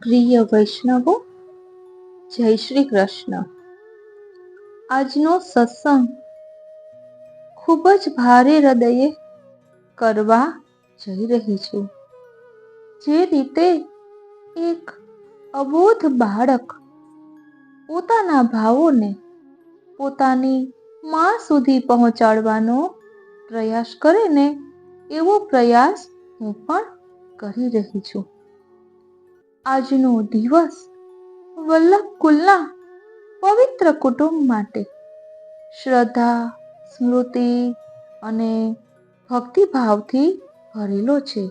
પ્રિય વૈષ્ણવો, જય શ્રી કૃષ્ણ. આજનો સત્સંગ ખૂબ જ ભારે હૃદયે કરવા જઈ રહી છું. જે રીતે એક અબોધ બાળક પોતાના ભાવોને પોતાની માં સુધી પહોંચાડવાનો પ્રયાસ કરે ને એવો પ્રયાસ હું પણ કરી રહી છું. આજનો દિવસ વલ્લભ કુલના પવિત્ર કુટુંબ માટે શ્રદ્ધા, સ્મૃતિ અને ભક્તિભાવથી ભરેલો છે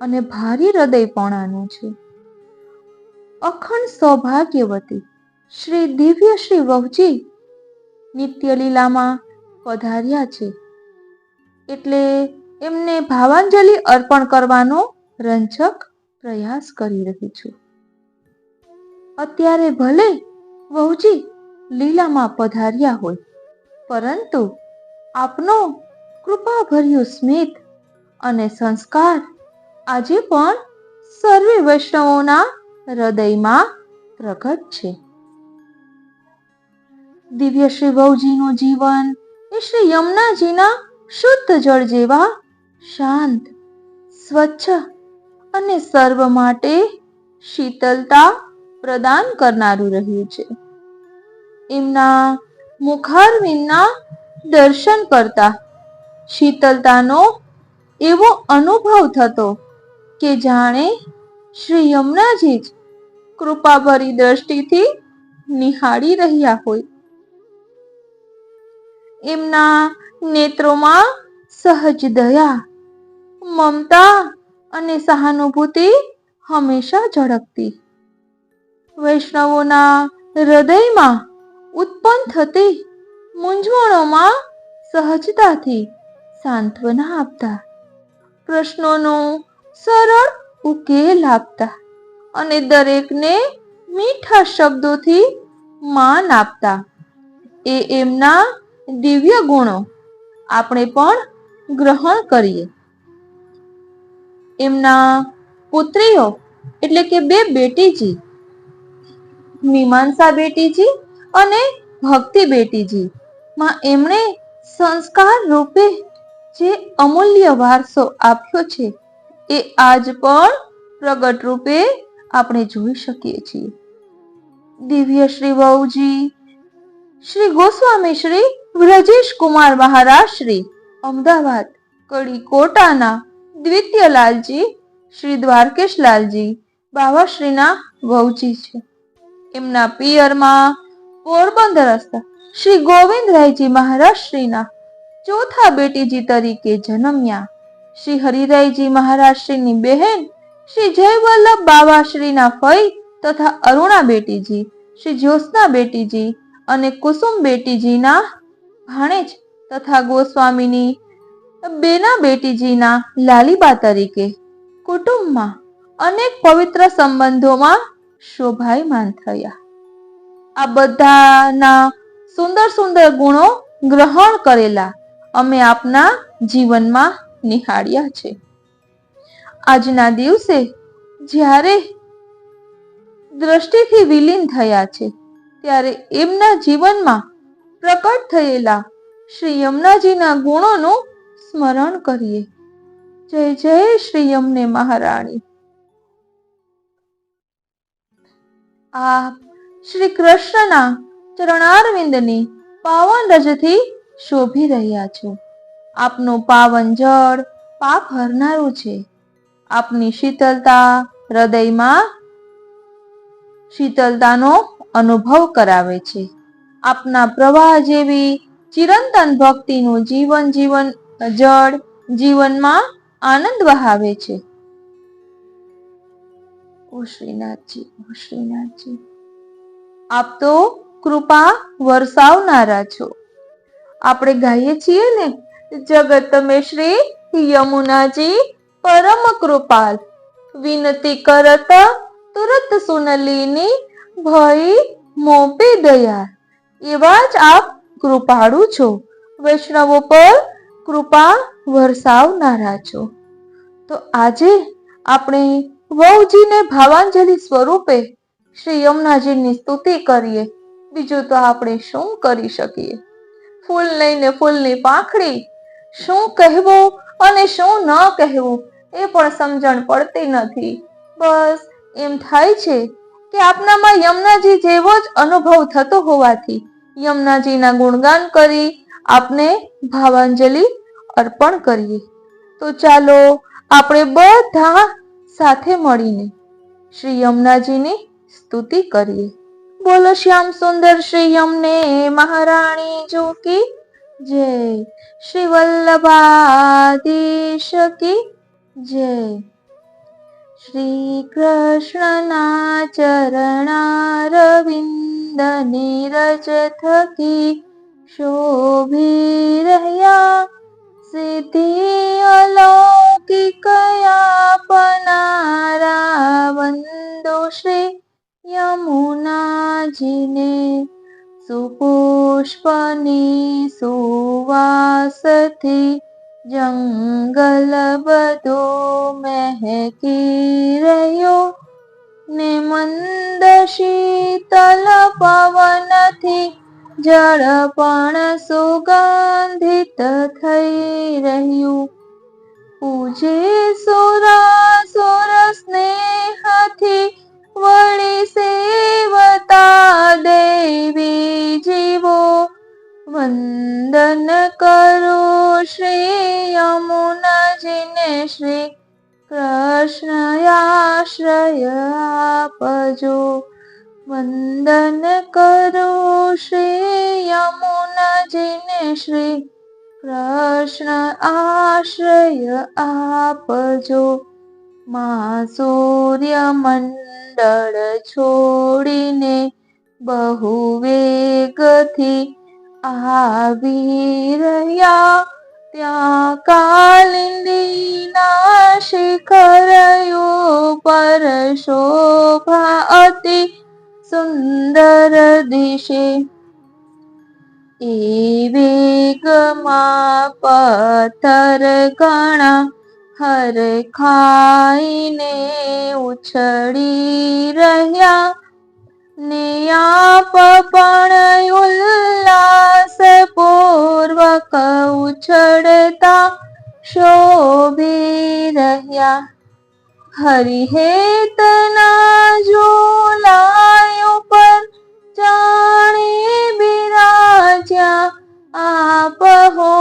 અને ભારી હૃદયપણાનો છે. અખંડ સૌભાગ્યવતી શ્રી દિવ્ય શ્રી વહુજી નિત્યલીલામાં પધાર્યા છે. એટલે એમને ભાવાંજલિ અર્પણ કરવાનો રંજક પ્રયાસ કરી રહી છું. અત્યારે ભલે વહુજી લીલામાં પધાર્યા હોય, પરંતુ આપનો કૃપાભર્યું સ્મિત અને સંસ્કાર આજે પણ સર્વે વૈષ્ણવોના હૃદયમાં પ્રગટ છે. દિવ્ય શ્રી વહુજીનું જીવન એ શ્રી યમુનાજીના શુદ્ધ જળ જેવા શાંત, સ્વચ્છ અને સર્વ માટે શીતલતા પ્રદાન કરનારું રહ્યું છે. એમના મુખારવિંદના દર્શન કરતા શીતલતાનો એવો અનુભવ થતો કે જાણે શ્રી યમુનાજી જ કૃપાભરી દ્રષ્ટિથી નિહાળી રહ્યા હોય. એમના નેત્રોમાં સહજ દયા, મમતા અને સહાનુભૂતિ હંમેશા ઝળકતી. વૈષ્ણવોના હૃદયમાં ઉત્પન્ન થતી મૂંઝવણોમાં સહજતાથી સાંત્વના આપતા. પ્રશ્નોનો સરળ ઉકેલ આપતા અને દરેકને મીઠા શબ્દોથી માન આપતા. એ એમના દિવ્ય ગુણો આપણે પણ ગ્રહણ કરીએ. એમના પુત્રીઓ, એટલે કે બે બેટીજી, મીમાંસા બેટીજી અને ભક્તિ બેટીજી. માં એમણે સંસ્કાર રૂપે જે અમૂલ્ય વારસો આપ્યો છે, એ આજ પણ પ્રગટ રૂપે આપણે જોઈ શકીએ છીએ. દિવ્ય શ્રી વહુજી, શ્રી ગોસ્વામી શ્રી વ્રજેશ કુમાર મહારાજ શ્રી અમદાવાદ કડી કોટાના દ્વિતીય લાલજી શ્રી દ્વારકેશ લાલજી બાવાશ્રીના વહુજી છે. એમના પિયરમાં પોરબંદર હસ્તા શ્રી ગોવિંદરાયજી મહારાજ શ્રીના ચોથા બેટીજી તરીકે જન્મ્યા. શ્રી હરિરાયજી મહારાજ શ્રીની બહેન શ્રી જયવલ્લભ બાવાશ્રીના ફઈ તથા અરુણા બેટીજી, શ્રી જ્યોત્સના બેટીજી અને કુસુમ બેટીજીના ભાણેજ તથા ગોસ્વામીની બેના બેટીજીના લાલીબા તરીકે કુટુંબમાં અનેક પવિત્ર સંબંધોમાં શોભાયમાન થયા. આ બધાના સુંદર સુંદર ગુણો ગ્રહણ કરેલા અમે આપના જીવનમાં નિહાળ્યા છે. આજના દિવસે જ્યારે દ્રષ્ટિથી વિલીન થયા છે, ત્યારે એમના જીવનમાં પ્રકટ થયેલા શ્રી યમુનાજીના ગુણોનું સ્મરણ કરીએ. જય જય શ્રી યમને મહારાણી. આપ શ્રી કૃષ્ણના ચરણારવિંદની પાવન રજથી શોભી રહ્યા છો. આપનું પાવન જળ પાપ હરનારું છે. આપની શીતલતા હૃદયમાં શીતલતાનો અનુભવ કરાવે છે. આપના પ્રવાહ જેવી ચિરંતન ભક્તિનું જીવન જીવન જળ જીવનમાં આનંદ વહાવે છે. ઓ શ્રીનાથજી ઓ શ્રીનાથજી, આપ તો કૃપા વરસાવનારા છો. આપણે ગાઈએ છીએ ને, જગત તમે શ્રી યમુનાજી પરમ કૃપાલ. વિનતી કરત તુરત સુનલીની ભય મોપી દયા. એવા જ આપ કૃપાળુ છો. વૈષ્ણવો પર કૃપા વરસાવનારા છો. તો આજે આપણે વહુજીને ભાવાંજલિ સ્વરૂપે શ્રી યમુનાજીની સ્તુતિ કરીએ. બીજું તો આપણે શું કરી શકીએ? ફૂલ લઈને ફૂલની પાંખડી શું કહેવું અને શું ન કહેવું એ પણ સમજણ પડતી નથી. બસ એમ થાય છે કે આપનામાં યમુનાજી જેવો જ અનુભવ થતો હોવાથી યમુનાજીના ગુણગાન કરી આપને ભાવાંજલિ અર્પણ કરીએ. તો ચાલો આપણે બધા સાથે મળીને શ્રી યમુનાજીની સ્તુતિ કરીએ. બોલો શ્યામ સુંદર શ્રી યમને મહારાણી જો કી જય શ્રી વલ્લભાધીશ જય શ્રી કૃષ્ણના ચરણારવિંદ નીરજ થકી. शोभिया सिद्धि अलौकिकयापनारावन्दो श्री यमुनाजिने सुपुष्पनि सुवासति बधो मेहकिरयो निमन्दशीतलपवनथि જળ પણ સુગંધિત થઈ રહ્યું. પૂજે સુરા, સુર સ્નેહથી વળી સેવતા દેવી જીવો. વંદન કરો શ્રી યમુનાજીને શ્રી કૃષ્ણ આશ્રય આપજો. વંદન કરો શ્રી યમુનાજીને શ્રી કૃષ્ણ આશ્રય આપજો. મા સૂર્ય મંડળ છોડીને બહુ વેગથી આવી રહ્યા. ત્યાં કાલિંદીના શિખર પર શોભા અતિ સુંદર દિશે એ વેગમાં પથ્થર ઘણા હર ખાઈને ઉછળી રહ્યા ને પણ ઉલ્લાસ પૂર્વક ઉછળતા શોભી રહ્યા હરિહેતના ઝોલાયો પર જાણે બિરાજ્યા. આપ હો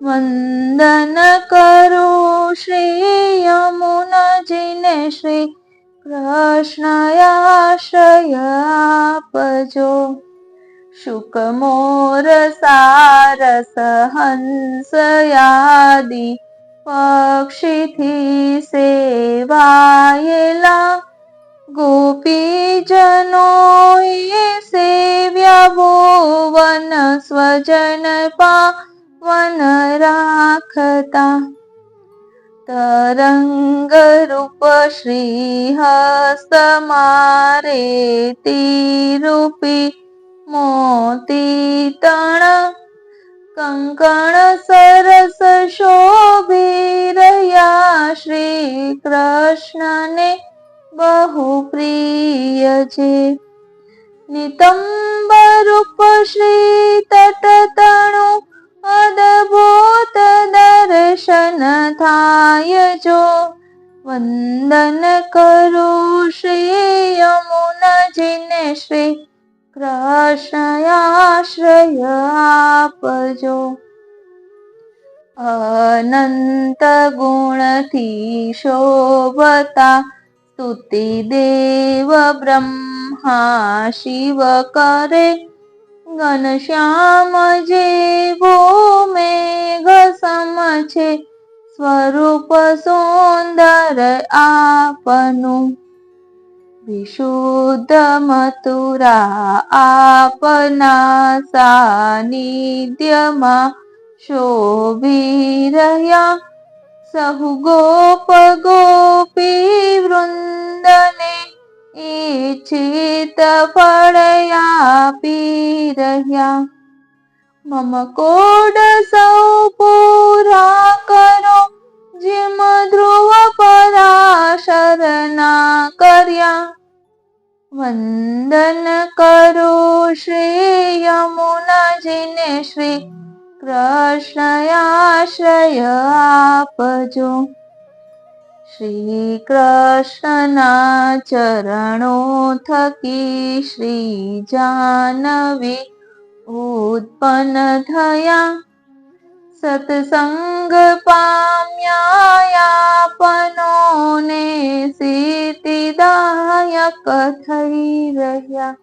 વંદન કરો શ્રી યમુનજીને શ્રી શુક શુકમોર સારસ હંસ યાદી પક્ષીથી સેવાયેલા ગોપીજનો સેવ્યા ભુવન સ્વજન પાવન રાખતા તરંગ રૂપ શ્રી હસ્ત મારે તીરૂપી મોતી તણ કંકણ સરસ શોભી રહ્યા શ્રી કૃષ્ણને બહુ પ્રિય છે. નિતંબ રૂપ શ્રી તટ તણુ અદભુત દર્શન થાય જો. વંદન કરો શ્રી યમુનાજીને શ્રી श्रय स्तुतिदेव ब्रह्मा शिव करे। गनश्यामजे वो मेघसम स्वरूप आपनु। विशुद्धमथुरा आपना सानिध्यमा शोभिरया निद्यमा शो विरया सह गोपगोपीवृन्दने इत मम कोडसौ पूरा करो। જેમ ધ્રુવ પરાશરના કર્યા, વંદન કરો શ્રી યમુનાજીને શ્રી કૃષ્ણયાશ્રય આપજો. શ્રી કૃષ્ણના ચરણો થકી શ્રી જાનવી ઉત્પન્ન થયા. સત્સંગ પામ્યાપનોને સિદ્ધિદાયક થઈ રહ્યા.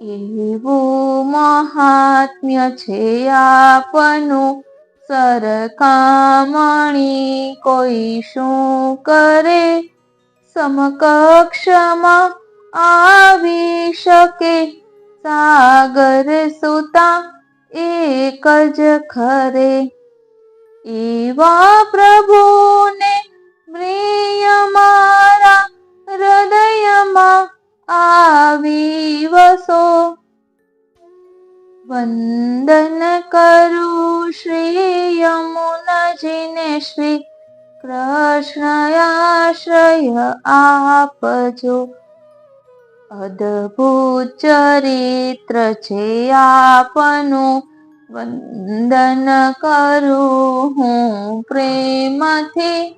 એવું મહાત્મ્ય છે આપનું સરકામણી કોઈ શું કરે? સમકક્ષમાં આવી શકે. સાગર સુતા એક જ ખરે એવા પ્રભુને પ્રિય મારા હૃદયમાં આવી વસો. વંદન કરું શ્રી યમુનાજીને શ્રી કૃષ્ણયાશ્રય આપજો. અદભુત ચરિત્ર છે આપનું. વંદન કરું હું પ્રેમથી.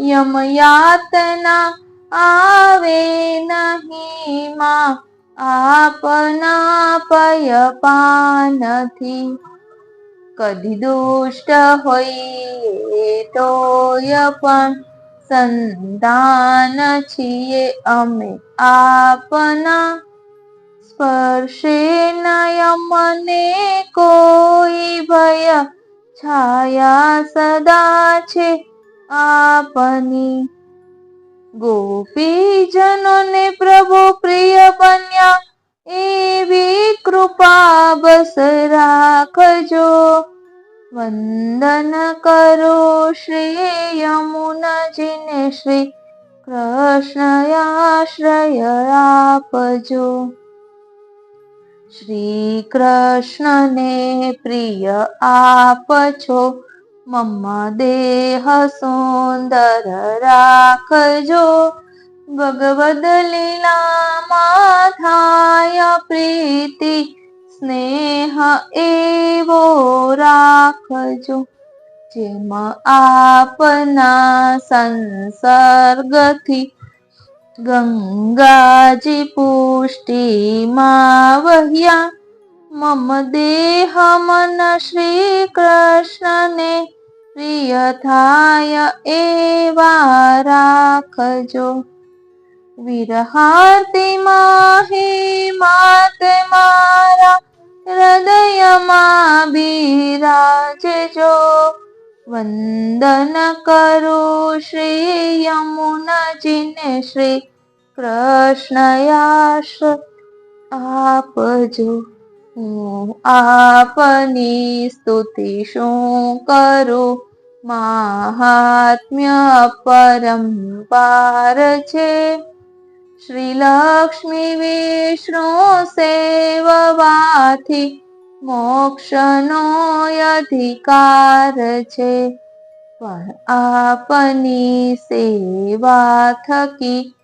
યમયાતના આવે નહીં માં. આપના પયપાનથી કદી દુષ્ટ હોઈએ તોય પણ સંતાન છીએ અમે આપના સ્પર્શે નયમને કોઈ ભય છાયા સદા છે આપની. ગોપીજનોને પ્રભુ પ્રિય બન્યા એવી કૃપા બસ રાખજો. વંદન કરો શ્રી યમુનજીને શ્રી કૃષ્ણયાશ્રય આપજો. શ્રી કૃષ્ણને પ્રિય આપ છો મમ દેહ સુંદર રાખજો. ભગવદ લીલામાં થાય પ્રીતિ સ્નેહ એવો રાખજો, જેમાં આપના સંસર્ગથી ગંગાજી પુષ્ટિમાં વહ્યા. મમ દેહ મન શ્રી કૃષ્ણને પ્રિય થાય એવા રાખજો. વિરહાર્તિમાં હે માત મારા હૃદયમાં બિરાજજો વંદન કરું શ્રી યમુનાજીને શ્રી કૃષ્ણયાશ આપજો, હું આપની સ્તુતિ શું કરું? મહાત્મ્ય પરંપાર છે. શ્રી લક્ષ્મી વિષ્ણુ સેવવાથી મોક્ષનો અધિકાર છે. પણ આપની સેવા થકી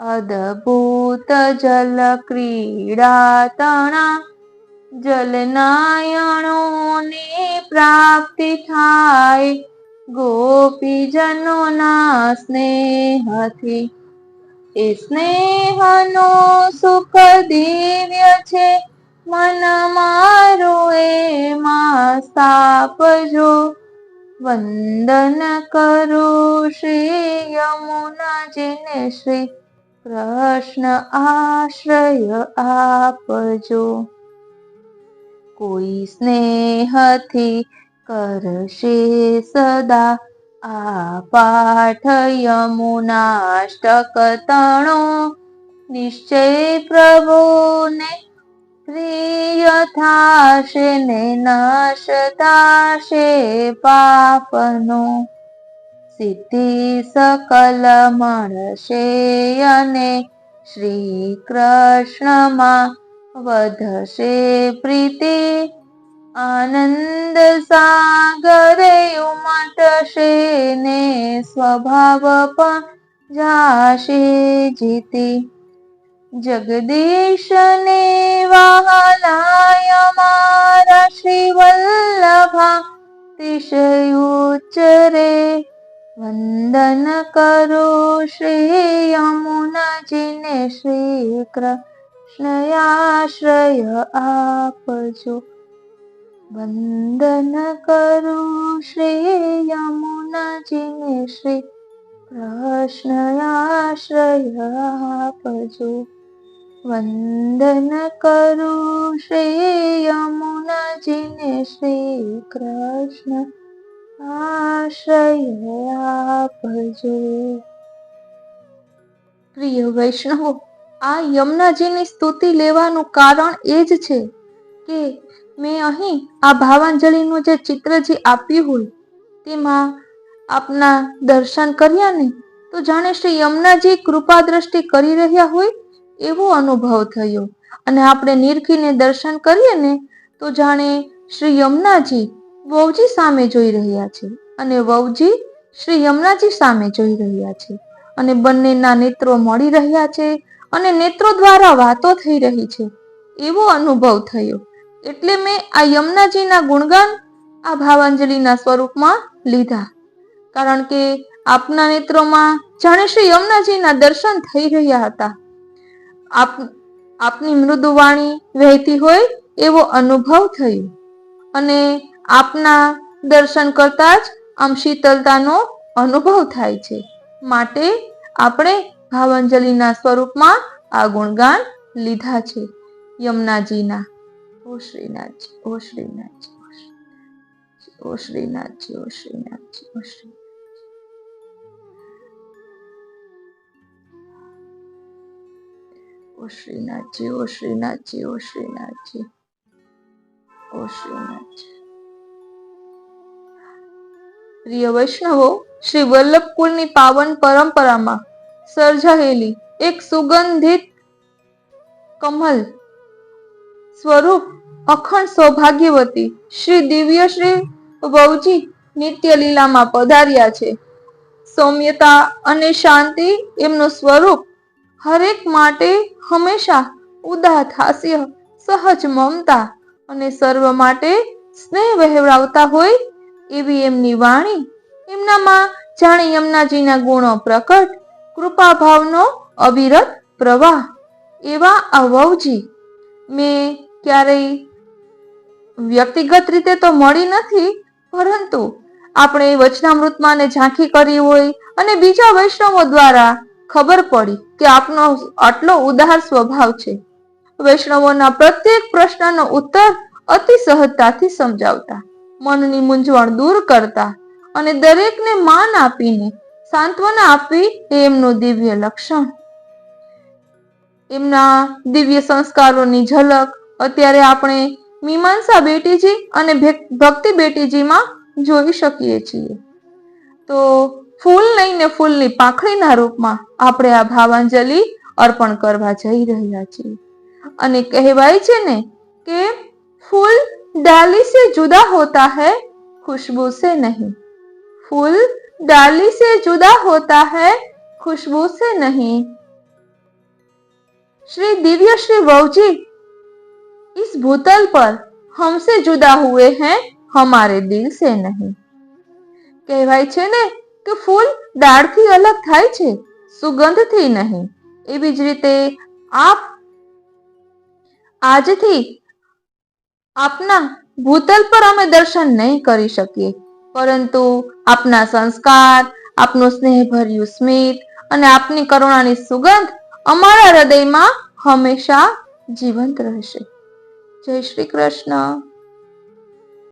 અદભૂત જલ ક્રીડા તણા જલનાયણોની પ્રાપ્તિ થાય. ગોપીજનોના સ્નેહથી એ સ્નેહનો સુખ દિવ્ય છે. મન મારું એમાં સ્થાપજો. વંદન કરું શ્રી યમુનાજીને શ્રી કૃષ્ણ આશ્રય આપજો. કોઈ સ્નેહથી કરશે સદા આ પાઠ યમુનાષ્ટક તણો. નિશ્ચય પ્રભુને પ્રિય થાશે ને નાશ થાશે પાપનો. સિદ્ધિ સકલ મળશે અને શ્રી કૃષ્ણમાં વધશે પ્રીતિ. આનંદ સાગરે ઉમટશે ને સ્વભાવ પણ જાશે જીતી જગદીશને વહાલાય મારા શ્રી વલ્લભા તિશય ઉચ્ચરે વંદન કરો વંદન કરું શ્રી યમુનાજીને શ્રી કૃષ્ણયાશ્રય આપજો. વંદન કરું શ્રી યમુનાજીને શ્રી કૃષ્ણ આશ્રય આપજો. પ્રિય વૈષ્ણવો, આ યમુનાજીની સ્તુતિ લેવાનું કારણ એ જ છે કે મેં અહીં આ ભાવાંજલિનું જે ચિત્ર જે આપ્યું હોય, તેમાં આપના દર્શન કર્યા ને, તો જાણે શ્રી યમુનાજી કૃપા દ્રષ્ટિ કરી રહ્યા હોય એવો અનુભવ થયો. અને આપણે નિરખીને દર્શન કરીએ ને, તો જાણે શ્રી યમુનાજી વહુજી સામે જોઈ રહ્યા છે. અને વહુજી શ્રી યમુનાજી સામે જોઈ રહ્યા છે. અને બંનેના નેત્રો મળી રહ્યા છે અને નેત્રો દ્વારા વાતો થઈ રહી છે. એવો અનુભવ થયો. એટલે મેં આ યમુનાજીના ગુણગાન આ ભાવાંજલિના સ્વરૂપમાં લીધા. કારણ કે આપના નેત્રોમાં જાણે શ્રી યમુનાજીના દર્શન થઈ રહ્યા હતા. આપ, આપની મૃદુ વાણી વહેતી હોય એવો અનુભવ થયો. અને આપના દર્શન કરતા જ આમ શીતલતાનો અનુભવ થાય છે. માટે આપણે ભાવાંજલિના સ્વરૂપમાં આ ગુણગાન લીધા છે યમુનાજીના. ઓ શ્રીનાથજી ઓ શ્રીનાથજી ઓ શ્રીનાથજી ઓ શ્રીનાથજી ઓ શ્રી ઓ શ્રીનાથજી ઓ શ્રીનાથજી ઓ શ્રીનાથજી ઓ પ્રિય વૈષ્ણવો, શ્રી વલ્લભ કુળની પાવન પરંપરામાં સર્જાયેલી એક સુગંધિત કમલ સ્વરૂપ અખંડ સૌભાગ્યવતી શ્રી દિવ્યશ્રી વહુજી નિત્ય લીલામાં પધાર્યા છે. સૌમ્યતા અને શાંતિ એમનું સ્વરૂપ હરેક માટે હંમેશા ઉદાત હાસ્ય સહજ મમતા અને સર્વ માટે સ્નેહ વહેવડાવતા હોય એવી એમની વાણી એમનામાં જાણે યમુનાજીના ગુણો પ્રકટ કૃપા ભાવનો અવિરત પ્રવાહ. એવા આ વહુજી મેં ક્યારેય વ્યક્તિગત રીતે તો મળી નથી, પરંતુ આપણે વચનામૃતમાં ને ઝાંખી કરી હોય અને બીજા વૈષ્ણવો દ્વારા ખબર પડી કે આપનો આટલો ઉદાર સ્વભાવ છે. વૈષ્ણવોના પ્રત્યેક પ્રશ્નનો ઉત્તર અતિ સહજતાથી સમજાવતા, મનની મૂંઝવણ દૂર કરતા અને દરેકને માન આપીને સાંત્વના આપવી એ એમનું દિવ્ય લક્ષણ. એમના દિવ્ય સંસ્કારોની ઝલક, અત્યારે આપણે મીમાંસા બેટીજી અને ભે- ભક્તિ બેટીજીમાં જોઈ શકીએ છીએ તો ફૂલ લઈને ફૂલની પાંખડીના રૂપમાં આપણે આ ભાવાંજલિ અર્પણ કરવા જઈ રહ્યા છીએ અને કહેવાય છે ને કે ફૂલ ડાલી સે જુદા હોતા है खुशबू से नहीं फूल डाली से जुदा होता है खुशबू से नहीं श्री दिव्य श्री वहु जी इस भूतल पर हमसे जुदा हुए हैं हमारे दिल से नहीं કહેવાય છે ને કે ફૂલ ડાળથી અલગ થાય છે સુગંધથી નહીં એવી જ રીતે આપ આજથી આપના ભૂતલ પર અમે દર્શન નહીં કરી શકીએ પરંતુ આપના સંસ્કાર આપનું સ્નેહભર્યું સ્મિત અને આપની કરુણાની સુગંધ અમારા હૃદયમાં હંમેશા જીવંત રહેશે જય શ્રી કૃષ્ણ.